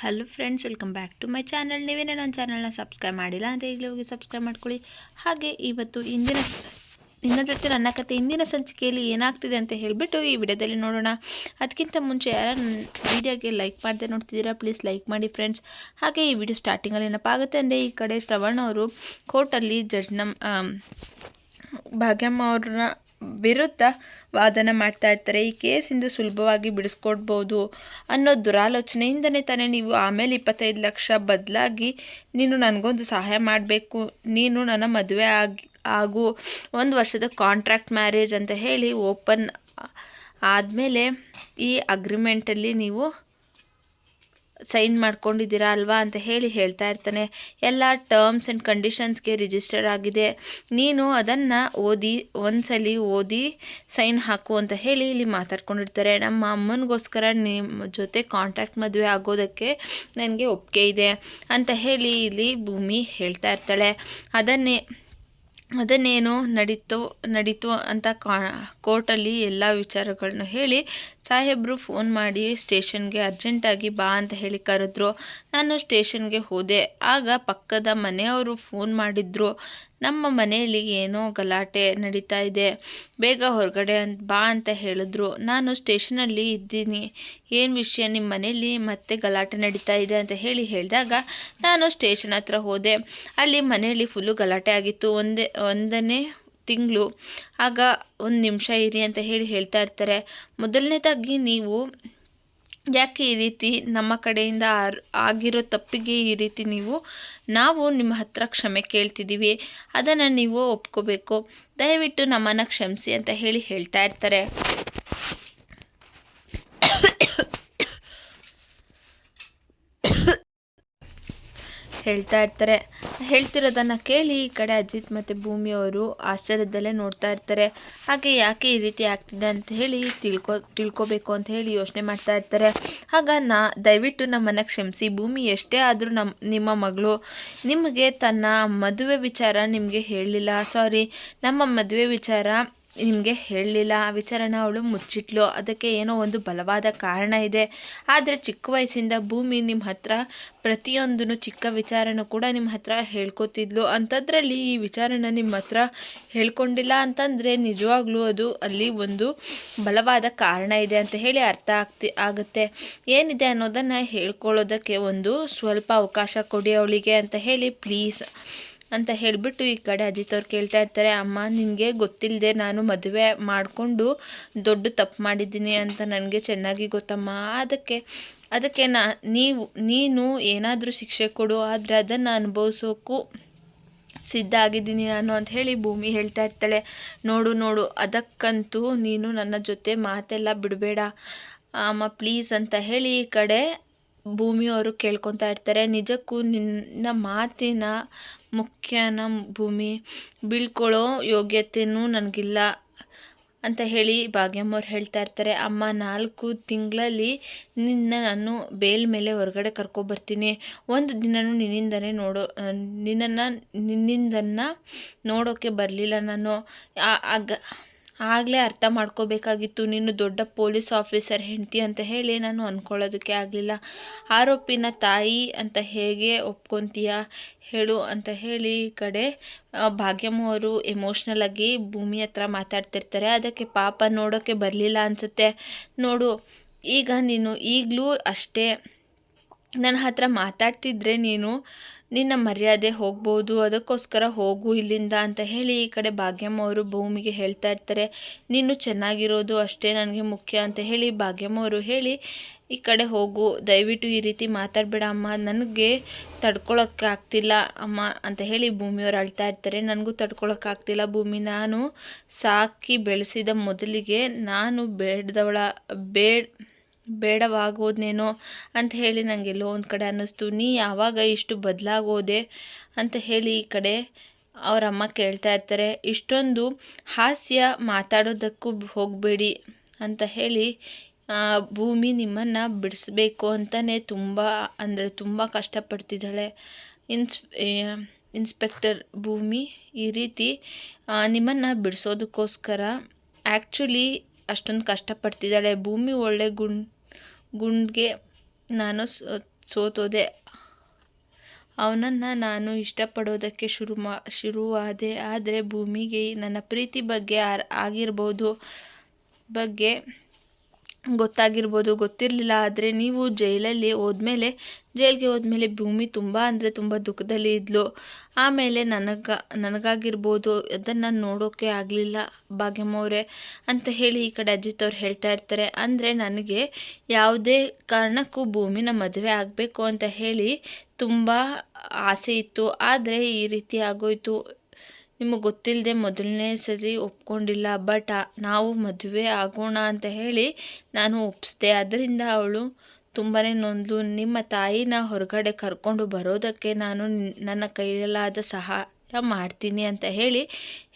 Hello friends welcome back to my channel ನೀವೇನೇ ನನ್ನ ಚಾನಲ್ನ ಸಬ್ಸ್ಕ್ರೈಬ್ ಮಾಡಿಲ್ಲ ಅಂದರೆ ಈಗಲೇ ಹೋಗಿ ಸಬ್ಸ್ಕ್ರೈಬ್ ಮಾಡ್ಕೊಳ್ಳಿ. ಹಾಗೆ ಇವತ್ತು ಇಂದಿನ ನಿನ್ನ ಜೊತೆ ನನ್ನ ಕತೆ ಇಂದಿನ ಸಂಚಿಕೆಯಲ್ಲಿ ಏನಾಗ್ತಿದೆ ಅಂತ ಹೇಳಿಬಿಟ್ಟು ಈ ವಿಡಿಯೋದಲ್ಲಿ ನೋಡೋಣ. ಅದಕ್ಕಿಂತ ಮುಂಚೆ ಯಾರು ವಿಡಿಯೋಗೆ ಲೈಕ್ ಮಾಡದೆ ನೋಡ್ತಿದ್ದೀರಾ ಪ್ಲೀಸ್ ಲೈಕ್ ಮಾಡಿ ಫ್ರೆಂಡ್ಸ್ ಹಾಗೆ ಈ ವಿಡಿಯೋ ಸ್ಟಾರ್ಟಿಂಗಲ್ಲಿ ಏನಪ್ಪ ಆಗುತ್ತೆ ಅಂದರೆ ಈ ಕಡೆ ಶ್ರವಣ್ ಅವರು ಕೋರ್ಟಲ್ಲಿ ಜಡ್ಜ್ ನಮ್ಮ, ಭಾಗ್ಯಮ್ಮ ಅವ್ರನ್ನ ವಿರುದ್ಧ ವಾದನ ಮಾಡ್ತಾ ಇರ್ತಾರೆ. ಈ ಕೇಸಿಂದ ಸುಲಭವಾಗಿ ಬಿಡಿಸ್ಕೊಡ್ಬೋದು ಅನ್ನೋ ದುರಾಲೋಚನೆಯಿಂದನೇ ತಾನೇ ನೀವು ಆಮೇಲೆ ಇಪ್ಪತ್ತೈದು ಲಕ್ಷ ಬದಲಾಗಿ ನೀನು ನನಗೊಂದು ಸಹಾಯ ಮಾಡಬೇಕು. ನೀನು ನನ್ನ ಮದುವೆ ಆಗಿ, ಆಗು, ಒಂದು ವರ್ಷದ ಕಾಂಟ್ರಾಕ್ಟ್ ಮ್ಯಾರೇಜ್ ಅಂತ ಹೇಳಿ ಓಪನ್ ಆದಮೇಲೆ ಈ ಅಗ್ರಿಮೆಂಟಲ್ಲಿ ನೀವು ಸೈನ್ ಮಾಡ್ಕೊಂಡಿದ್ದೀರಾ ಅಲ್ವಾ ಅಂತ ಹೇಳಿ ಹೇಳ್ತಾ ಇರ್ತಾನೆ. ಎಲ್ಲ ಟರ್ಮ್ಸ್ ಆ್ಯಂಡ್ ಕಂಡೀಷನ್ಸ್ಗೆ ರಿಜಿಸ್ಟರ್ ಆಗಿದೆ. ನೀನು ಅದನ್ನು ಓದಿ, ಒಂದ್ಸಲಿ ಓದಿ ಸೈನ್ ಹಾಕು ಅಂತ ಹೇಳಿ ಇಲ್ಲಿ ಮಾತಾಡ್ಕೊಂಡಿರ್ತಾರೆ. ನಮ್ಮ ಅಮ್ಮನಿಗೋಸ್ಕರ ನಿಮ್ಮ ಜೊತೆ ಕಾಂಟ್ಯಾಕ್ಟ್ ಮದುವೆ ಆಗೋದಕ್ಕೆ ನನಗೆ ಒಪ್ಪಿಗೆ ಇದೆ ಅಂತ ಹೇಳಿ ಇಲ್ಲಿ ಭೂಮಿ ಹೇಳ್ತಾ ಇರ್ತಾಳೆ. ಅದನ್ನೇ, ಅದನ್ನೇನು ನಡೀತು ನಡೀತು ಅಂತ ಕಾ ಕೋರ್ಟಲ್ಲಿ ಎಲ್ಲ ವಿಚಾರಗಳನ್ನ ಹೇಳಿ ಸಾಹೇಬರು ಫೋನ್ ಮಾಡಿ ಸ್ಟೇಷನ್ಗೆ ಅರ್ಜೆಂಟಾಗಿ ಬಾ ಅಂತ ಹೇಳಿ ಕರೆದ್ರು. ನಾನು ಸ್ಟೇಷನ್ಗೆ ಹೋದೆ. ಆಗ ಪಕ್ಕದ ಮನೆಯವರು ಫೋನ್ ಮಾಡಿದ್ರು. ನಮ್ಮ ಮನೆಯಲ್ಲಿ ಏನೋ ಗಲಾಟೆ ನಡೀತಾ ಇದೆ. ಬೇಗ ಹೊರಗಡೆ ಅಂತ ಬಾ ಅಂತ ಹೇಳಿದ್ರು. ನಾನು ಸ್ಟೇಷನಲ್ಲಿ ಇದ್ದೀನಿ. ಏನು ವಿಷಯ? ನಿಮ್ಮ ಮನೆಯಲ್ಲಿ ಮತ್ತೆ ಗಲಾಟೆ ನಡೀತಾ ಇದೆ ಅಂತ ಹೇಳಿ ಹೇಳಿದಾಗ ನಾನು ಸ್ಟೇಷನ್ ಹತ್ರ ಹೋದೆ. ಅಲ್ಲಿ ಮನೆಯಲ್ಲಿ ಫುಲ್ಲು ಗಲಾಟೆ ಆಗಿತ್ತು. ಒಂದೇ, ಒಂದನೇ ತಿಂಗಳು. ಆಗ ಒಂದು ನಿಮಿಷ ಇರಿ ಅಂತ ಹೇಳಿ ಹೇಳ್ತಾ ಇರ್ತಾರೆ. ಮೊದಲನೇದಾಗಿ ನೀವು ಯಾಕೆ ಈ ರೀತಿ ನಮ್ಮ ಕಡೆಯಿಂದ ಆಗಿರೋ ತಪ್ಪಿಗೆ ಈ ರೀತಿ ನೀವು, ನಾವು ನಿಮ್ಮ ಹತ್ರ ಕ್ಷಮೆ ಕೇಳ್ತಿದ್ದೀವಿ. ಅದನ್ನು ನೀವು ಒಪ್ಕೋಬೇಕು. ದಯವಿಟ್ಟು ನಮ್ಮನ್ನು ಕ್ಷಮಿಸಿ ಅಂತ ಹೇಳಿ ಹೇಳ್ತಾ ಇರ್ತಾರೆ. ಹೇಳ್ತಾ ಇರ್ತಾರೆ. ಹೇಳ್ತಿರೋದನ್ನು ಕೇಳಿ ಈ ಕಡೆ ಅಜಿತ್ ಮತ್ತು ಭೂಮಿಯವರು ಆಶ್ಚರ್ಯದಲ್ಲೇ ನೋಡ್ತಾ ಇರ್ತಾರೆ. ಹಾಗೆ ಯಾಕೆ ಈ ರೀತಿ ಆಗ್ತಿದೆ ಅಂತ ಹೇಳಿ ತಿಳ್ಕೊ, ತಿಳ್ಕೊಬೇಕು ಅಂತ ಹೇಳಿ ಯೋಚನೆ ಮಾಡ್ತಾ ಇರ್ತಾರೆ. ಆಗ ನಾ, ದಯವಿಟ್ಟು ನಮ್ಮನ್ನು ಕ್ಷಮಿಸಿ, ಭೂಮಿ ಎಷ್ಟೇ ಆದರೂ ನಮ್ಮ ನಿಮ್ಮ ಮಗಳು ನಿಮಗೆ ತನ್ನ ಮದುವೆ ವಿಚಾರ ನಿಮಗೆ ಹೇಳಲಿಲ್ಲ ಸಾರಿ ನಮ್ಮ ಮದುವೆ ವಿಚಾರ ನಿಮಗೆ ಹೇಳಲಿಲ್ಲ, ಆ ವಿಚಾರನ ಅವಳು ಮುಚ್ಚಿಟ್ಲು. ಅದಕ್ಕೆ ಏನೋ ಒಂದು ಬಲವಾದ ಕಾರಣ ಇದೆ. ಆದರೆ ಚಿಕ್ಕ ವಯಸ್ಸಿಂದ ಭೂಮಿ ನಿಮ್ಮ ಹತ್ರ ಪ್ರತಿಯೊಂದೂ ಚಿಕ್ಕ ವಿಚಾರನ ಕೂಡ ನಿಮ್ಮ ಹತ್ರ ಹೇಳ್ಕೊತಿದ್ಲು. ಅಂಥದ್ರಲ್ಲಿ ಈ ವಿಚಾರನ ನಿಮ್ಮ ಹತ್ರ ಹೇಳ್ಕೊಂಡಿಲ್ಲ ಅಂತಂದರೆ ನಿಜವಾಗ್ಲೂ ಅದು ಅಲ್ಲಿ ಒಂದು ಬಲವಾದ ಕಾರಣ ಇದೆ ಅಂತ ಹೇಳಿ ಅರ್ಥ ಆಗ್ತಿ, ಆಗುತ್ತೆ. ಏನಿದೆ ಅನ್ನೋದನ್ನು ಹೇಳ್ಕೊಳ್ಳೋದಕ್ಕೆ ಒಂದು ಸ್ವಲ್ಪ ಅವಕಾಶ ಕೊಡಿ ಅವಳಿಗೆ ಅಂತ ಹೇಳಿ ಪ್ಲೀಸ್ ಅಂತ ಹೇಳಿಬಿಟ್ಟು ಈ ಕಡೆ ಅಜಿತ್ ಅವ್ರು ಕೇಳ್ತಾ ಇರ್ತಾರೆ, ಅಮ್ಮ, ನಿನಗೆ ಗೊತ್ತಿಲ್ಲದೆ ನಾನು ಮದುವೆ ಮಾಡಿಕೊಂಡು ದೊಡ್ಡ ತಪ್ಪು ಮಾಡಿದ್ದೀನಿ ಅಂತ ನನಗೆ ಚೆನ್ನಾಗಿ ಗೊತ್ತಮ್ಮ. ಅದಕ್ಕೆ ಅದಕ್ಕೆ ನಾ, ನೀವು, ನೀನು ಏನಾದರೂ ಶಿಕ್ಷೆ ಕೊಡು, ಆದರೆ ಅದನ್ನು ಅನುಭವಿಸೋಕ್ಕೂ ಸಿದ್ಧ ಆಗಿದ್ದೀನಿ ನಾನು ಅಂತ ಹೇಳಿ ಭೂಮಿ ಹೇಳ್ತಾ ಇರ್ತಾಳೆ. ನೋಡು ನೋಡು, ಅದಕ್ಕಂತೂ ನೀನು ನನ್ನ ಜೊತೆ ಮಾತೆಲ್ಲ ಬಿಡಬೇಡ. ಅಮ್ಮ, ಪ್ಲೀಸ್ ಅಂತ ಹೇಳಿ ಈ ಕಡೆ ಭೂಮಿಯವರು ಕೇಳ್ಕೊತಾ ಇರ್ತಾರೆ. ನಿಜಕ್ಕೂ ನಿನ್ನ ಮಾತಿನ ಮುಖ್ಯನ ಭೂಮಿ ಬೀಳ್ಕೊಳ್ಳೋ ಯೋಗ್ಯತೆಯೂ ನನಗಿಲ್ಲ ಅಂತ ಹೇಳಿ ಭಾಗ್ಯಮ್ಮವ್ರು ಹೇಳ್ತಾ ಇರ್ತಾರೆ. ಅಮ್ಮ, ನಾಲ್ಕು ತಿಂಗಳಲ್ಲಿ ನಿನ್ನ ನಾನು ಬೇಲ್ ಮೇಲೆ ಹೊರಗಡೆ ಕರ್ಕೊಬರ್ತೀನಿ. ಒಂದು ದಿನವೂ ನಿನ್ನಿಂದನೇ ನೋಡೋ, ನಿನ್ನನ್ನು, ನಿನ್ನಿಂದನ್ನು ನೋಡೋಕ್ಕೆ ಬರಲಿಲ್ಲ ನಾನು. ಆಗ ಆಗಲೇ ಅರ್ಥ ಮಾಡ್ಕೋಬೇಕಾಗಿತ್ತು. ನೀನು ದೊಡ್ಡ ಪೊಲೀಸ್ ಆಫೀಸರ್, ಹೆಂಡ್ತಿ ಅಂತ ಹೇಳಿ ನಾನು ಅಂದ್ಕೊಳ್ಳೋದಕ್ಕೆ ಆಗಲಿಲ್ಲ. ಆರೋಪಿನ ತಾಯಿ ಅಂತ ಹೇಗೆ ಒಪ್ಕೊತೀಯ ಹೇಳು ಅಂತ ಹೇಳಿ ಈ ಕಡೆ ಭಾಗ್ಯಮ್ಮ ಅವರು ಎಮೋಷ್ನಲ್ ಆಗಿ ಭೂಮಿ ಹತ್ರ ಮಾತಾಡ್ತಿರ್ತಾರೆ. ಅದಕ್ಕೆ ಪಾಪ ನೋಡೋಕ್ಕೆ ಬರಲಿಲ್ಲ ಅನಿಸುತ್ತೆ. ನೋಡು, ಈಗ ನೀನು ಈಗಲೂ ಅಷ್ಟೇ. ನನ್ನ ಹತ್ರ ಮಾತಾಡ್ತಿದ್ರೆ ನೀನು ನಿನ್ನ ಮರ್ಯಾದೆ ಹೋಗ್ಬೋದು, ಅದಕ್ಕೋಸ್ಕರ ಹೋಗು ಇಲ್ಲಿಂದ ಅಂತ ಹೇಳಿ ಈ ಕಡೆ ಭಾಗ್ಯಮ್ಮ ಅವರು ಭೂಮಿಗೆ ಹೇಳ್ತಾ ಇರ್ತಾರೆ. ನೀನು ಚೆನ್ನಾಗಿರೋದು ಅಷ್ಟೇ ನನಗೆ ಮುಖ್ಯ ಅಂತ ಹೇಳಿ ಭಾಗ್ಯಮ್ಮ ಅವರು ಹೇಳಿ ಈ ಕಡೆ ಹೋಗು. ದಯವಿಟ್ಟು ಈ ರೀತಿ ಮಾತಾಡಬೇಡ ಅಮ್ಮ. ನನಗೆ ತಡ್ಕೊಳಕ್ಕೆ ಆಗ್ತಿಲ್ಲ ಅಮ್ಮ ಅಂತ ಹೇಳಿ ಭೂಮಿಯವರು ಅಳ್ತಾ ಇರ್ತಾರೆ. ನನಗೂ ತಡ್ಕೊಳಕ್ಕಾಗ್ತಿಲ್ಲ ಭೂಮಿ. ನಾನು ಸಾಕಿ ಬೆಳೆಸಿದ ಮೊದಲಿಗೆ ನಾನು ಬೇಡದವಳ ಬೇಡ ಬೇಡವಾಗೋದೇನೋ ಅಂತ ಹೇಳಿ ನನಗೆಲ್ಲೋ ಒಂದು ಕಡೆ ಅನ್ನಿಸ್ತು. ನೀ ಯಾವಾಗ ಇಷ್ಟು ಬದಲಾಗೋದೆ? ಅಂತ ಹೇಳಿ ಈ ಕಡೆ ಅವರಮ್ಮ ಕೇಳ್ತಾ ಇರ್ತಾರೆ. ಇಷ್ಟೊಂದು ಹಾಸ್ಯ ಮಾತಾಡೋದಕ್ಕೂ ಹೋಗಬೇಡಿ ಅಂತ ಹೇಳಿ ಭೂಮಿ ನಿಮ್ಮನ್ನು ಬಿಡಿಸ್ಬೇಕು ಅಂತಲೇ ತುಂಬ, ಅಂದರೆ ತುಂಬ ಕಷ್ಟಪಡ್ತಿದ್ದಾಳೆ. ಇನ್ಸ್ ಇನ್ಸ್ಪೆಕ್ಟರ್ ಭೂಮಿ ಈ ರೀತಿ ನಿಮ್ಮನ್ನು ಬಿಡಿಸೋದಕ್ಕೋಸ್ಕರ ಆ್ಯಕ್ಚುಲಿ ಅಷ್ಟೊಂದು ಕಷ್ಟಪಡ್ತಿದ್ದಾಳೆ. ಭೂಮಿ ಒಳ್ಳೆ ಗುಣ್ ಗುಂಡ್ಗೆ ನಾನು ಸೋತೋದೆ. ಅವನನ್ನು ನಾನು ಇಷ್ಟಪಡೋದಕ್ಕೆ ಶುರು ಮಾ, ಶುರುವಾದೆ. ಆದರೆ ಭೂಮಿಗೆ ನನ್ನ ಪ್ರೀತಿ ಬಗ್ಗೆ ಆಗಿರ್ಬೋದು ಬಗ್ಗೆ ಗೊತ್ತಾಗಿರ್ಬೋದು, ಗೊತ್ತಿರಲಿಲ್ಲ ಆದರೆ ನೀವು ಜೈಲಲ್ಲಿ ಹೋದ್ಮೇಲೆ, ಜೈಲಿಗೆ ಹೋದ್ಮೇಲೆ ಭೂಮಿ ತುಂಬ ಅಂದರೆ ತುಂಬ ದುಃಖದಲ್ಲಿ ಇದ್ಲು. ಆಮೇಲೆ ನನಗೆ, ನನಗಾಗಿರ್ಬೋದು, ಅದನ್ನು ನೋಡೋಕ್ಕೆ ಆಗಲಿಲ್ಲ ಭಾಗ್ಯಮ್ಮವ್ರೆ ಅಂತ ಹೇಳಿ ಈ ಕಡೆ ಅಜಿತ್ ಅವ್ರು ಹೇಳ್ತಾ ಇರ್ತಾರೆ. ಅಂದರೆ ನನಗೆ ಯಾವುದೇ ಕಾರಣಕ್ಕೂ ಭೂಮಿನ ಮದುವೆ ಆಗಬೇಕು ಅಂತ ಹೇಳಿ ತುಂಬ ಆಸೆ ಇತ್ತು. ಆದರೆ ಈ ರೀತಿ ಆಗೋಯ್ತು. ನಿಮಗೆ ಗೊತ್ತಿಲ್ಲದೆ ಮೊದಲನೇ ಸರಿ ಒಪ್ಕೊಂಡಿಲ್ಲ, ಬಟ್ ನಾವು ಮದುವೆ ಆಗೋಣ ಅಂತ ಹೇಳಿ ನಾನು ಒಪ್ಪಿಸ್ದೆ ಅದರಿಂದ ಅವಳು ತುಂಬಾ ನೊಂದು ನಿಮ್ಮ ತಾಯಿನ ಹೊರಗಡೆ ಕರ್ಕೊಂಡು ಬರೋದಕ್ಕೆ ನಾನು ನನ್ನ ಕೈಯಲ್ಲಾದ ಸಹಾಯ ಮಾಡ್ತೀನಿ ಅಂತ ಹೇಳಿ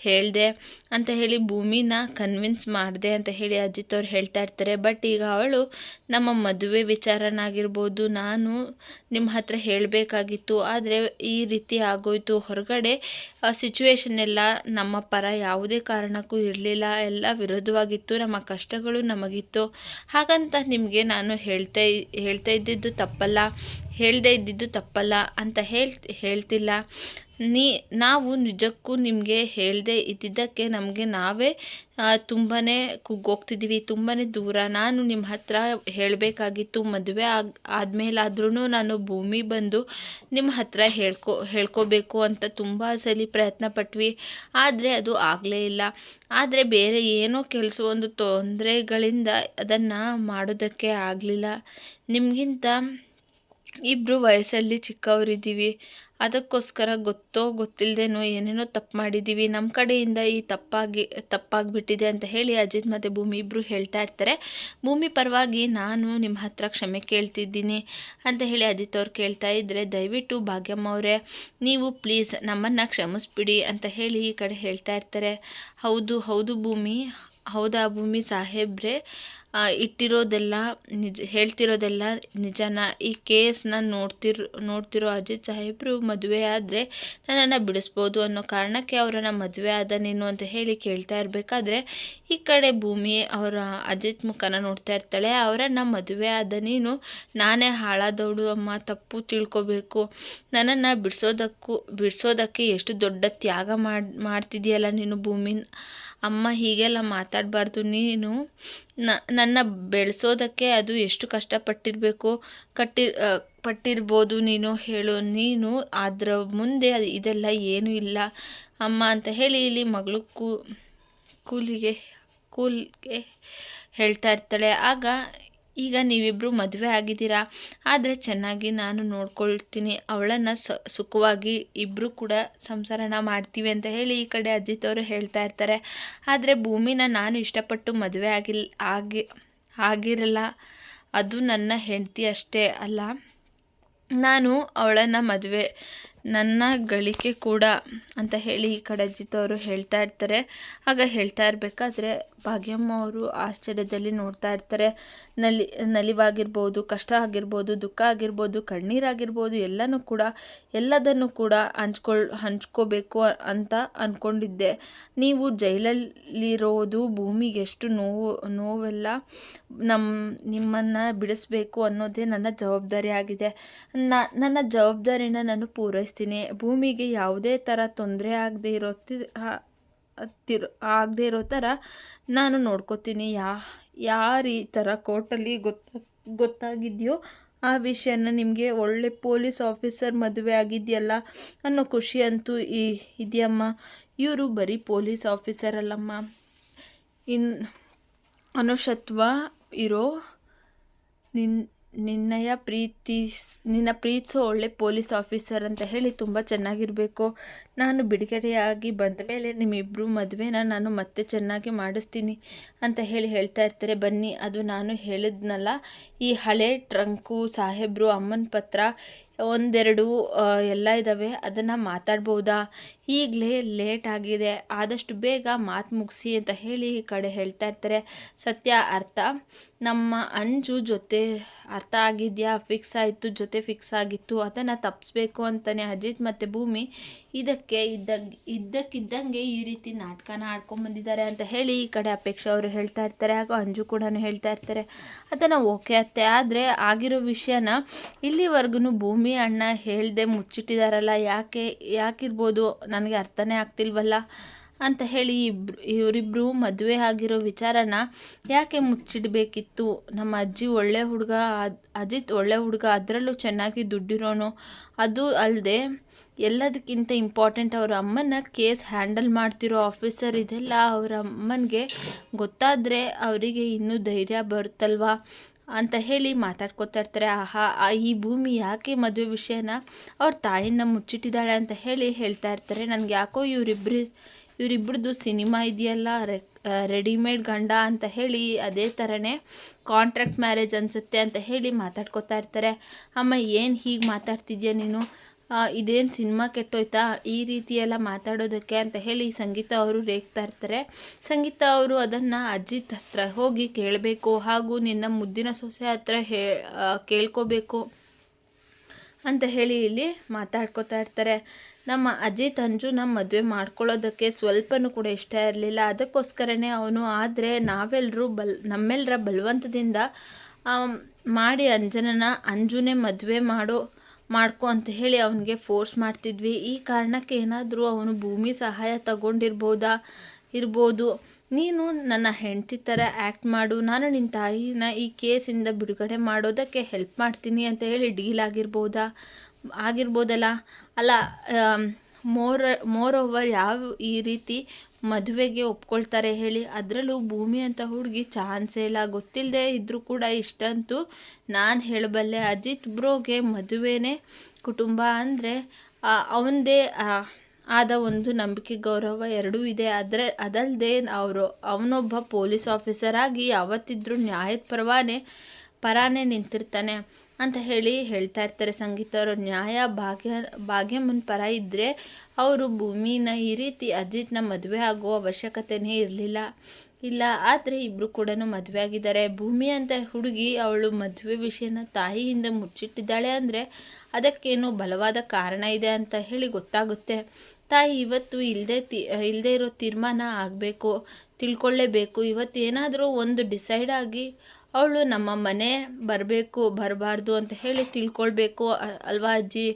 ಹೇಳಿದೆ. ಅಂತ ಹೇಳಿ ಭೂಮಿನ ಕನ್ವಿನ್ಸ್ ಮಾಡಿದೆ ಅಂತ ಹೇಳಿ ಅಜಿತ್ ಅವ್ರು ಹೇಳ್ತಾ ಇರ್ತಾರೆ. ಬಟ್ ಈಗ ಅವಳು ನಮ್ಮ ಮದುವೆ ವಿಚಾರನಾಗಿರ್ಬೋದು, ನಾನು ನಿಮ್ಮ ಹತ್ರ ಹೇಳಬೇಕಾಗಿತ್ತು, ಆದರೆ ಈ ರೀತಿ ಆಗೋಯ್ತು. ಹೊರಗಡೆ ಸಿಚುವೇಶನ್ ಎಲ್ಲ ನಮ್ಮ ಪರ ಯಾವುದೇ ಕಾರಣಕ್ಕೂ ಇರಲಿಲ್ಲ. ಎಲ್ಲ ವಿರೋಧವಾಗಿತ್ತು. ನಮ್ಮ ಕಷ್ಟಗಳು ನಮಗಿತ್ತು. ಹಾಗಂತ ನಿಮಗೆ ನಾನು ಹೇಳ್ತಾ ಹೇಳ್ತಾ ಇದ್ದಿದ್ದು ತಪ್ಪಲ್ಲ. ಹೇಳದೇ ಇದ್ದಿದ್ದು ತಪ್ಪಲ್ಲ ಅಂತ ಹೇಳ್, ಹೇಳ್ತಿಲ್ಲ. ನೀ, ನಾವು ನಿಜಕ್ಕೂ ನಿಮಗೆ ಹೇಳದೆ ಇದ್ದಿದ್ದಕ್ಕೆ ನಮಗೆ ನಾವೇ ತುಂಬಾ ಕುಗ್ಗೋಗ್ತಿದ್ದೀವಿ ತುಂಬಾ ದೂರ. ನಾನು ನಿಮ್ಮ ಹತ್ರ ಹೇಳಬೇಕಾಗಿತ್ತು, ಮದುವೆ ಆಗ ಆದಮೇಲಾದ್ರೂ ನಾನು ಭೂಮಿ ಬಂದು ನಿಮ್ಮ ಹತ್ರ ಹೇಳ್ಕೊ, ಹೇಳ್ಕೋಬೇಕು ಅಂತ ತುಂಬ ಸಲ ಪ್ರಯತ್ನ ಪಟ್ವಿ. ಆದರೆ ಅದು ಆಗಲೇ ಇಲ್ಲ. ಆದರೆ ಬೇರೆ ಏನೋ ಒಂದು ತೊಂದರೆಗಳಿಂದ ಅದನ್ನು ಮಾಡೋದಕ್ಕೆ ಆಗಲಿಲ್ಲ. ನಿಮಗಿಂತ ಇಬ್ಬರು ವಯಸ್ಸಲ್ಲಿ ಚಿಕ್ಕವರಿದ್ದೀವಿ. ಅದಕ್ಕೋಸ್ಕರ ಗೊತ್ತೋ ಗೊತ್ತಿಲ್ಲದೇನೋ ಏನೇನೋ ತಪ್ಪು ಮಾಡಿದ್ದೀವಿ. ನಮ್ಮ ಕಡೆಯಿಂದ ಈ ತಪ್ಪಾಗಿ, ತಪ್ಪಾಗಿಬಿಟ್ಟಿದೆ ಅಂತ ಹೇಳಿ ಅಜಿತ್ ಮತ್ತು ಭೂಮಿ ಇಬ್ಬರು ಹೇಳ್ತಾ ಇರ್ತಾರೆ. ಭೂಮಿ ಪರವಾಗಿ ನಾನು ನಿಮ್ಮ ಹತ್ರ ಕ್ಷಮೆ ಕೇಳ್ತಿದ್ದೀನಿ ಅಂತ ಹೇಳಿ ಅಜಿತ್ ಅವ್ರು ಕೇಳ್ತಾ ಇದ್ದರೆ ದಯವಿಟ್ಟು ಭಾಗ್ಯಮ್ಮ ಅವರೇ, ನೀವು ಪ್ಲೀಸ್ ನಮ್ಮನ್ನು ಕ್ಷಮಿಸ್ಬಿಡಿ ಅಂತ ಹೇಳಿ ಈ ಕಡೆ ಹೇಳ್ತಾ ಇರ್ತಾರೆ. ಹೌದು ಹೌದು ಭೂಮಿ, ಹೌದಾ ಭೂಮಿ ಸಾಹೇಬ್ರೆ? ಇಟ್ಟಿರೋದೆಲ್ಲ ನಿಜ, ಹೇಳ್ತಿರೋದೆಲ್ಲ ನಿಜನ. ಈ ಕೇಸ್ನ ನೋಡ್ತಿರೋ ನೋಡ್ತಿರೋ ಅಜಿತ್ ಸಾಹೇಬರು ಮದುವೆ ಆದರೆ ನನ್ನನ್ನು ಬಿಡಿಸ್ಬೋದು ಅನ್ನೋ ಕಾರಣಕ್ಕೆ ಅವರನ್ನು ಮದುವೆ ಆದ ನೀನು ಅಂತ ಹೇಳಿ ಕೇಳ್ತಾ ಇರಬೇಕಾದ್ರೆ, ಈ ಕಡೆ ಭೂಮಿ ಅವರ ಅಜಿತ್ ಮುಖನ ನೋಡ್ತಾ ಇರ್ತಾಳೆ, ಅವರನ್ನು ಮದುವೆ ಆದ ನೀನು ನಾನೇ ಹಾಳಾದವಳು ಅಮ್ಮ, ತಪ್ಪು ತಿಳ್ಕೊಬೇಕು. ನನ್ನನ್ನು ಬಿಡಿಸೋದಕ್ಕೂ, ಬಿಡಿಸೋದಕ್ಕೆ ಎಷ್ಟು ದೊಡ್ಡ ತ್ಯಾಗ ಮಾಡಿ, ಮಾಡ್ತಿದೆಯಲ್ಲ ನೀನು ಭೂಮಿ ಅಮ್ಮ ಹೀಗೆಲ್ಲ ಮಾತಾಡಬಾರ್ದು, ನೀನು ನನ್ನ ಬೆಳೆಸೋದಕ್ಕೆ ಅದು ಎಷ್ಟು ಕಷ್ಟಪಟ್ಟಿರಬೇಕು, ಕಟ್ಟಿ ಪಟ್ಟಿರ್ಬೋದು ನೀನು ಹೇಳು, ನೀನು ಅದರ ಮುಂದೆ ಇದೆಲ್ಲ ಏನೂ ಇಲ್ಲ. ಅಮ್ಮ ಅಂತ ಹೇಳಿ ಇಲ್ಲಿ ಮಗಳು ಕೂಲಿಗೆ ಕೂಲಿಗೆ ಹೇಳ್ತಾ ಇರ್ತಾಳೆ. ಆಗ ಈಗ ನೀವಿಬ್ಬರು ಮದುವೆ ಆಗಿದ್ದೀರಾ? ಆದರೆ ಚೆನ್ನಾಗಿ ನಾನು ನೋಡ್ಕೊಳ್ತೀನಿ. ಅವಳನ್ನು ಸುಖವಾಗಿ ಇಬ್ಬರು ಕೂಡ ಸಂಸಾರನ ಮಾಡ್ತೀವಿ ಅಂತ ಹೇಳಿ ಈ ಕಡೆ ಅಜ್ಜಿತವರು ಹೇಳ್ತಾ ಇರ್ತಾರೆ. ಆದರೆ ಭೂಮಿನ ನಾನು ಇಷ್ಟಪಟ್ಟು ಮದುವೆ ಆಗಿಲ್, ಆಗಿ, ಆಗಿರಲ್ಲ. ಅದು ನನ್ನ ಹೆಂಡತಿ ಅಷ್ಟೇ ಅಲ್ಲ. ನಾನು ಅವಳನ್ನು ಮದುವೆ ನನ್ನ ಗಳಿಕೆ ಕೂಡ ಅಂತ ಹೇಳಿ ಈ ಕಡೆ ಹೇಳ್ತಾ ಇರ್ತಾರೆ. ಆಗ ಹೇಳ್ತಾ ಇರಬೇಕಾದ್ರೆ ಭಾಗ್ಯಮ್ಮ ಅವರು ಆಶ್ಚರ್ಯದಲ್ಲಿ ನೋಡ್ತಾ ಇರ್ತಾರೆ. ನಲಿ, ನಲಿವಾಗಿರ್ಬೋದು, ಕಷ್ಟ ಆಗಿರ್ಬೋದು, ದುಃಖ ಆಗಿರ್ಬೋದು ಕಣ್ಣೀರಾಗಿರ್ಬೋದು ಎಲ್ಲನೂ ಕೂಡ, ಎಲ್ಲದನ್ನು ಕೂಡ ಹಂಚ್ಕೊಳ್, ಹಂಚ್ಕೋಬೇಕು ಅಂತ ಅಂದ್ಕೊಂಡಿದ್ದೆ ನೀವು ಜೈಲಲ್ಲಿರೋದು ಭೂಮಿಗೆ ಎಷ್ಟು ನೋವು, ನೋವೆಲ್ಲ ನಮ್ಮ ನಿಮ್ಮನ್ನು ಬಿಡಿಸ್ಬೇಕು ಅನ್ನೋದೇ ನನ್ನ ಜವಾಬ್ದಾರಿ ಆಗಿದೆ. ನನ್ನ ಜವಾಬ್ದಾರಿನ ನಾನು ಪೂರೈಸ್ತೀನಿ ಭೂಮಿಗೆ ಯಾವುದೇ ಥರ ತೊಂದರೆ ಆಗದೆ ಇರೋ ಆಗದೆ ಇರೋ ಥರ ನಾನು ನೋಡ್ಕೋತೀನಿ. ಯಾ, ಯಾರು ಈ ಥರ ಕೋರ್ಟಲ್ಲಿ ಗೊತ್ತ, ಗೊತ್ತಾಗಿದೆಯೋ ಆ ವಿಷಯನ ನಿಮಗೆ ಒಳ್ಳೆ ಪೊಲೀಸ್ ಆಫೀಸರ್ ಮದುವೆ ಆಗಿದೆಯಲ್ಲ ಅನ್ನೋ ಖುಷಿ ಅಂತೂ ಈ, ಇದೆಯಮ್ಮ. ಇವರು ಬರೀ ಪೊಲೀಸ್ ಆಫೀಸರ್ ಅಲ್ಲಮ್ಮ. ಇನ್, ಅನುಷತ್ವ ಇರೋ ನಿನ್ ನಿನ್ನಯ ಪ್ರೀತಿಸ್ ನಿನ್ನ ಪ್ರೀತಿಸೋ ಒಳ್ಳೆ ಪೊಲೀಸ್ ಆಫೀಸರ್ ಅಂತ ಹೇಳಿ ತುಂಬ ಚೆನ್ನಾಗಿರಬೇಕು. ನಾನು ಬಿಡುಗಡೆಯಾಗಿ ಬಂದ ಮೇಲೆ ನಿಮ್ಮಿಬ್ಬರು ಮದುವೆನ ನಾನು ಮತ್ತೆ ಚೆನ್ನಾಗಿ ಮಾಡಿಸ್ತೀನಿ ಅಂತ ಹೇಳಿ ಹೇಳ್ತಾ ಇರ್ತಾರೆ. ಬನ್ನಿ, ಅದು ನಾನು ಹೇಳಿದ್ನಲ್ಲ, ಈ ಹಳೆ ಟ್ರಂಕು ಸಾಹೇಬರು ಅಮ್ಮನ ಪತ್ರ ಒಂದೆರಡು ಎಲ್ಲ ಇದ್ದಾವೆ ಅದನ್ನು ಮಾತಾಡ್ಬೋದಾ? ಈಗಲೇ ಲೇಟ್ ಆಗಿದೆ. ಆದಷ್ಟು ಬೇಗ ಮಾತು ಮುಗಿಸಿ ಅಂತ ಹೇಳಿ ಈ ಕಡೆ ಹೇಳ್ತಾ ಇರ್ತಾರೆ. ಸತ್ಯ, ಅರ್ಥ. ನಮ್ಮ ಅಂಜು ಜೊತೆ ಅರ್ಥ ಆಗಿದೆಯಾ? ಫಿಕ್ಸ್ ಆಯಿತು, ಜೊತೆ ಫಿಕ್ಸ್ ಆಗಿತ್ತು. ಅದನ್ನು ತಪ್ಪಿಸ್ಬೇಕು ಅಂತಲೇ ಅಜಿತ್ ಮತ್ತು ಭೂಮಿ. ಇದಕ್ಕೆ ಇದ್ದಾಗ, ಇದ್ದಕ್ಕಿದ್ದಂಗೆ ಈ ರೀತಿ ನಾಟಕನ ಆಡ್ಕೊಂಬಂದಿದ್ದಾರೆ ಅಂತ ಹೇಳಿ ಈ ಕಡೆ ಅಪೇಕ್ಷೆ ಅವರು ಹೇಳ್ತಾ ಇರ್ತಾರೆ. ಹಾಗೂ ಅಂಜು ಕೂಡ ಹೇಳ್ತಾ ಇರ್ತಾರೆ. ಅದನ್ನು ಓಕೆ ಅತ್ತೆ. ಆದರೆ ಆಗಿರೋ ವಿಷಯನ ಇಲ್ಲಿವರೆಗೂ ಭೂಮಿ ಅಣ್ಣ ಹೇಳ್ದೆ ಮುಚ್ಚಿಟ್ಟಿದಾರಲ್ಲ, ಯಾಕೆ, ಯಾಕಿರ್ಬೋದು? ನನಗೆ ಅರ್ಥನೇ ಆಗ್ತಿಲ್ವಲ್ಲ? ಅಂತ ಹೇಳಿ ಇಬ್ರು ಇವರಿಬ್ಬರು ಮದುವೆ ಆಗಿರೋ ವಿಚಾರನ ಯಾಕೆ ಮುಚ್ಚಿಡಬೇಕಿತ್ತು? ನಮ್ಮ ಅಜ್ಜಿ ಒಳ್ಳೆ ಹುಡುಗ ಅಜಿತ್ ಒಳ್ಳೆ ಹುಡುಗ, ಅದರಲ್ಲೂ ಚೆನ್ನಾಗಿ ದುಡ್ಡಿರೋನು. ಅದು ಅಲ್ಲದೆ ಎಲ್ಲದಕ್ಕಿಂತ ಇಂಪಾರ್ಟೆಂಟ್ ಅವ್ರ ಅಮ್ಮನ ಕೇಸ್ ಹ್ಯಾಂಡಲ್ ಮಾಡ್ತಿರೋ ಆಫೀಸರ್ ಇದೆಲ್ಲ ಅವರ ಅಮ್ಮನಿಗೆ ಗೊತ್ತಾದರೆ ಅವರಿಗೆ ಇನ್ನೂ ಧೈರ್ಯ ಬರುತ್ತಲ್ವಾ? ಅಂತ ಹೇಳಿ ಮಾತಾಡ್ಕೋತಾ ಇರ್ತಾರೆ. ಆಹಾ ಈ ಭೂಮಿ ಯಾಕೆ ಮದುವೆ ವಿಷಯನ ಅವ್ರ ತಾಯಿಂದ ಮುಚ್ಚಿಟ್ಟಿದ್ದಾಳೆ ಅಂತ ಹೇಳಿ ಹೇಳ್ತಾ ಇರ್ತಾರೆ. ನನಗೆ ಯಾಕೋ ಇವರಿಬ್ಬರು ಇವರಿಬ್ರದ್ದು ಸಿನಿಮಾ ಇದೆಯಲ್ಲ ರೆಡಿಮೇಡ್ ಗಂಡ ಅಂತ ಹೇಳಿ ಅದೇ ಥರನೇ ಕಾಂಟ್ರಾಕ್ಟ್ ಮ್ಯಾರೇಜ್ ಅನಿಸುತ್ತೆ ಅಂತ ಹೇಳಿ ಮಾತಾಡ್ಕೋತಾ ಇರ್ತಾರೆ. ಅಮ್ಮ, ಏನು ಹೀಗೆ ಮಾತಾಡ್ತಿದ್ಯಾ ನೀನು? ಇದೇನು ಸಿನಿಮಾ ಕೆಟ್ಟೋಯ್ತಾ? ಈ ರೀತಿ ಎಲ್ಲ ಮಾತಾಡೋದಕ್ಕೆ ಅಂತ ಹೇಳಿ ಸಂಗೀತ ಅವರು ರೇಗ್ತಾ ಇರ್ತಾರೆ. ಸಂಗೀತ ಅವರು ಅದನ್ನು ಅಜಿತ್ ಹತ್ರ ಹೋಗಿ ಕೇಳಬೇಕು ಹಾಗೂ ನಿನ್ನ ಮುದ್ದಿನ ಸೊಸೆ ಹತ್ರ ಹೇ ಕೇಳ್ಕೋಬೇಕು ಅಂತ ಹೇಳಿ ಇಲ್ಲಿ ಮಾತಾಡ್ಕೋತಾ ಇರ್ತಾರೆ. ನಮ್ಮ ಅಜಿತ್ ಅಂಜುನ ಮದುವೆ ಮಾಡ್ಕೊಳ್ಳೋದಕ್ಕೆ ಸ್ವಲ್ಪನೂ ಕೂಡ ಇಷ್ಟ ಇರಲಿಲ್ಲ. ಅದಕ್ಕೋಸ್ಕರನೇ ಅವನು ಆದರೆ ನಾವೆಲ್ಲರೂ ಬಲ್ ನಮ್ಮೆಲ್ಲರ ಬಲವಂತದಿಂದ ಮಾಡಿ ಅಂಜನನ ಅಂಜುನೇ ಮದುವೆ ಮಾಡೋ ಮಾಡ್ಕೊ ಅಂತ ಹೇಳಿ ಅವನಿಗೆ ಫೋರ್ಸ್ ಮಾಡ್ತಿದ್ವಿ. ಈ ಕಾರಣಕ್ಕೆ ಏನಾದರೂ ಅವನು ಭೂಮಿ ಸಹಾಯ ತಗೊಂಡಿರ್ಬೋದಾ? ಇರ್ಬೋದು. ನೀನು ನನ್ನ ಹೆಂಡತಿ ಥರ ಆ್ಯಕ್ಟ್ ಮಾಡು. ನಾನು ನಿನ್ನ ತಾಯಿನ ಈ ಕೇಸಿಂದ ಬಿಡುಗಡೆ ಮಾಡೋದಕ್ಕೆ ಹೆಲ್ಪ್ ಮಾಡ್ತೀನಿ ಅಂತ ಹೇಳಿ ಡೀಲ್ ಆಗಿರ್ಬೋದಾ? ಆಗಿರ್ಬೋದಲ್ಲ. ಅಲ್ಲ ಮೋರ್ ಮೋರ್ ಓವರ್ ಯಾವ ಈ ರೀತಿ ಮದುವೆಗೆ ಒಪ್ಕೊಳ್ತಾರೆ ಹೇಳಿ ಅದರಲ್ಲೂ ಭೂಮಿ ಅಂತ ಹುಡುಗಿ ಚಾನ್ಸೇ ಇಲ್ಲ. ಗೊತ್ತಿಲ್ಲದೆ ಇದ್ದರೂ ಕೂಡ ಇಷ್ಟಂತೂ ನಾನು ಹೇಳಬಲ್ಲೆ ಅಜಿತ್ ಬ್ರೋಗೆ ಮದುವೆನೇ ಕುಟುಂಬ ಅಂದರೆ ಅವನದೇ ಆದ ಒಂದು ನಂಬಿಕೆ ಗೌರವ ಎರಡೂ ಇದೆ. ಆದರೆ ಅದಲ್ಲದೆ ಅವರು, ಅವನೊಬ್ಬ ಪೊಲೀಸ್ ಆಫೀಸರ್ ಆಗಿ ಯಾವತ್ತಿದ್ರೂ ನ್ಯಾಯದ ಪರವಾನೆ, ಪರಾನೇ ನಿಂತಿರ್ತಾನೆ. ಅಂತ ಹೇಳಿ ಹೇಳ್ತಾ ಇರ್ತಾರೆ ಸಂಗೀತ ಅವರು. ನ್ಯಾಯ ಭಾಗ್ಯ, ಭಾಗ್ಯಮ್ಮನ ಪರ ಇದ್ದರೆ ಅವರು ಭೂಮಿನ ಈ ರೀತಿ ಅಜಿತ್ನ ಮದುವೆ ಆಗೋ ಅವಶ್ಯಕತೆನೇ ಇರಲಿಲ್ಲ. ಇಲ್ಲ, ಆದರೆ ಇಬ್ಬರು ಕೂಡ ಮದುವೆ ಆಗಿದ್ದಾರೆ. ಭೂಮಿ ಅಂತ ಹುಡುಗಿ ಅವಳು ಮದುವೆ ವಿಷಯನ ತಾಯಿಯಿಂದ ಮುಚ್ಚಿಟ್ಟಿದ್ದಾಳೆ ಅಂದರೆ ಅದಕ್ಕೇನೋ ಬಲವಾದ ಕಾರಣ ಇದೆ ಅಂತ ಹೇಳಿ ಗೊತ್ತಾಗುತ್ತೆ. ತಾಯಿ ಇವತ್ತು ಇಲ್ಲದೆ ತಿ ಇಲ್ಲದೆ ಇರೋ ತೀರ್ಮಾನ ಆಗಬೇಕು, ತಿಳ್ಕೊಳ್ಳೇಬೇಕು. ಇವತ್ತು ಏನಾದರೂ ಒಂದು ಡಿಸೈಡ್ ಆಗಿ ಅವಳು ನಮ್ಮ ಮನೆ ಬರಬೇಕು, ಬರಬಾರ್ದು ಅಂತ ಹೇಳಿ ತಿಳ್ಕೊಳ್ಬೇಕು ಅಲ್ವಾ ಅಜ್ಜಿ?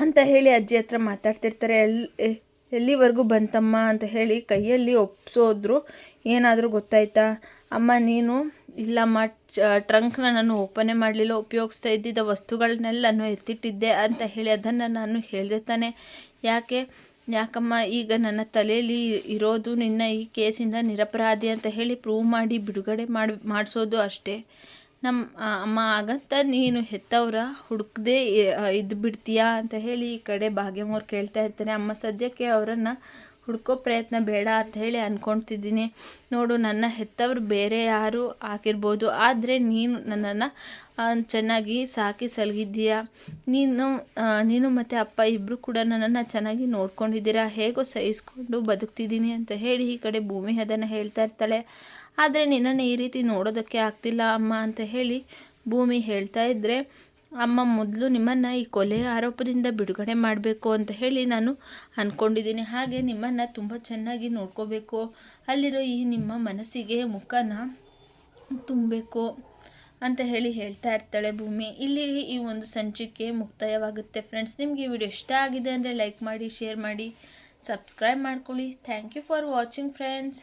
ಅಂತ ಹೇಳಿ ಅಜ್ಜಿ ಹತ್ರ ಮಾತಾಡ್ತಿರ್ತಾರೆ. ಎಲ್ಲಿ ಎಲ್ಲಿವರೆಗೂ ಬಂತಮ್ಮ ಅಂತ ಹೇಳಿ ಕೈಯಲ್ಲಿ ಒಪ್ಸೋದ್ರು. ಏನಾದರೂ ಗೊತ್ತಾಯ್ತಾ? ಅಮ್ಮ, ನೀನು ಇಲ್ಲಮ್ಮ ಟ್ರಂಕ್ನ ನಾನು ಓಪನೇ ಮಾಡಲಿಲ್ಲ, ಉಪಯೋಗಿಸ್ತಾ ಇದ್ದಿದ್ದ ವಸ್ತುಗಳನ್ನೆಲ್ಲ ನಾನು ಎತ್ತಿಟ್ಟಿದ್ದೆ ಅಂತ ಹೇಳಿ ಅದನ್ನು ನಾನು ಹೇಳಿದೆ ತಾನೆ. ಯಾಕೆ? ಯಾಕಮ್ಮ, ಈಗ ನನ್ನ ತಲೆಯಲ್ಲಿ ಇರೋದು ನಿನ್ನ ಈ ಕೇಸಿಂದ ನಿರಪರಾಧಿ ಅಂತ ಹೇಳಿ ಪ್ರೂವ್ ಮಾಡಿ ಬಿಡುಗಡೆ ಮಾಡಿ, ಮಾಡಿಸೋದು ಅಷ್ಟೇ. ನಮ್ಮ ಅಮ್ಮ ಆಗಂತ ನೀನು ಹೆತ್ತವ್ರ, ಹುಡುಕದೆ ಇದ್ದು ಬಿಡ್ತೀಯಾ ಅಂತ ಹೇಳಿ ಈ ಕಡೆ ಭಾಗ್ಯಮ್ಮವ್ರು ಕೇಳ್ತಾ ಇರ್ತಾರೆ ಅಮ್ಮ ಸದ್ಯಕ್ಕೆ ಅವರನ್ನು ಹುಡ್ಕೋ ಪ್ರಯತ್ನ ಬೇಡ ಅಂತ ಹೇಳಿ ಅಂದ್ಕೊಳ್ತಿದ್ದೀನಿ ನೋಡು, ನನ್ನ ಹೆತ್ತವರು ಬೇರೆ ಯಾರು ಆಗಿರ್ಬೋದು. ಆದರೆ ನೀನು ನನ್ನನ್ನು ಚೆನ್ನಾಗಿ ಸಾಕಿ ಸಲಗಿದ್ದೀಯಾ. ನೀನು ನೀನು ಮತ್ತು ಅಪ್ಪ ಇಬ್ಬರು ಕೂಡ ನನ್ನನ್ನು ಚೆನ್ನಾಗಿ ನೋಡ್ಕೊಂಡಿದ್ದೀರಾ. ಹೇಗೋ ಸಹಿಸ್ಕೊಂಡು ಬದುಕ್ತಿದ್ದೀನಿ ಅಂತ ಹೇಳಿ ಈ ಕಡೆ ಭೂಮಿ ಅದನ್ನು ಹೇಳ್ತಾ ಇರ್ತಾಳೆ. ಆದರೆ ನಿನ್ನನ್ನು ಈ ರೀತಿ ನೋಡೋದಕ್ಕೆ ಆಗ್ತಿಲ್ಲ ಅಮ್ಮ ಅಂತ ಹೇಳಿ ಭೂಮಿ ಹೇಳ್ತಾ ಇದ್ದರೆ ಅಮ್ಮ ಮೊದಲು ನಿಮ್ಮನ್ನು ಈ ಕೊಲೆ ಆರೋಪದಿಂದ ಬಿಡುಗಡೆ ಮಾಡಬೇಕು ಅಂತ ಹೇಳಿ ನಾನು ಅಂದ್ಕೊಂಡಿದ್ದೀನಿ ಹಾಗೆ ನಿಮ್ಮನ್ನು ತುಂಬ ಚೆನ್ನಾಗಿ ನೋಡ್ಕೋಬೇಕು. ಅಲ್ಲಿರೋ ಈ ನಿಮ್ಮ ಮನಸ್ಸಿಗೆ ಮುಖನ ತುಂಬಬೇಕು ಅಂತ ಹೇಳಿ ಹೇಳ್ತಾ ಇರ್ತಾಳೆ ಭೂಮಿ. ಇಲ್ಲಿ ಈ ಒಂದು ಸಂಚಿಕೆ ಮುಕ್ತಾಯವಾಗುತ್ತೆ ಫ್ರೆಂಡ್ಸ್ ನಿಮಗೆ ಈ ವಿಡಿಯೋ ಇಷ್ಟ ಆಗಿದೆ ಅಂದರೆ ಲೈಕ್ ಮಾಡಿ ಶೇರ್ ಮಾಡಿ ಸಬ್ಸ್ಕ್ರೈಬ್ ಮಾಡ್ಕೊಳ್ಳಿ. Thank you for watching friends